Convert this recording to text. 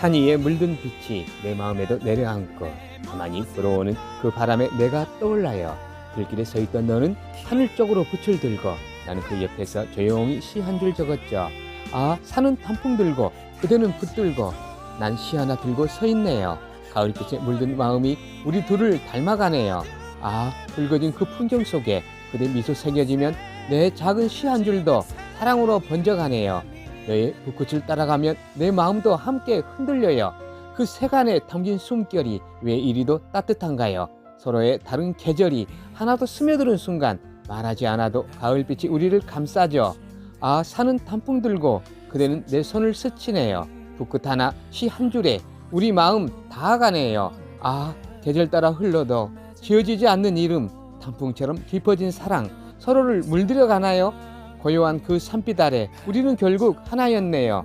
산 위에 물든 빛이 내 마음에도 내려앉고 가만히 불어오는 그 바람에 내가 떠올라요. 길길에 서 있던 너는 하늘 쪽으로 빛을 들고 나는 그 옆에서 조용히 시 한 줄 적었죠. 아 산은 단풍 들고 그대는 붙 들고 난 시 하나 들고 서 있네요. 가을빛에 물든 마음이 우리 둘을 닮아가네요. 아 붉어진 그 풍경 속에 그대 미소 새겨지면 내 작은 시 한 줄도 사랑으로 번져가네요. 너의 붓꽃을 따라가면 내 마음도 함께 흔들려요. 그 세간에 담긴 숨결이 왜 이리도 따뜻한가요? 서로의 다른 계절이 하나도 스며드는 순간 말하지 않아도 가을빛이 우리를 감싸죠. 아 산은 단풍 들고 그대는 내 손을 스치네요. 붓끝 하나 시 한 줄에 우리 마음 닿아가네요. 아 계절 따라 흘러도 지어지지 않는 이름 단풍처럼 깊어진 사랑 서로를 물들여 가나요? 고요한 그 산빛 아래 우리는 결국 하나였네요.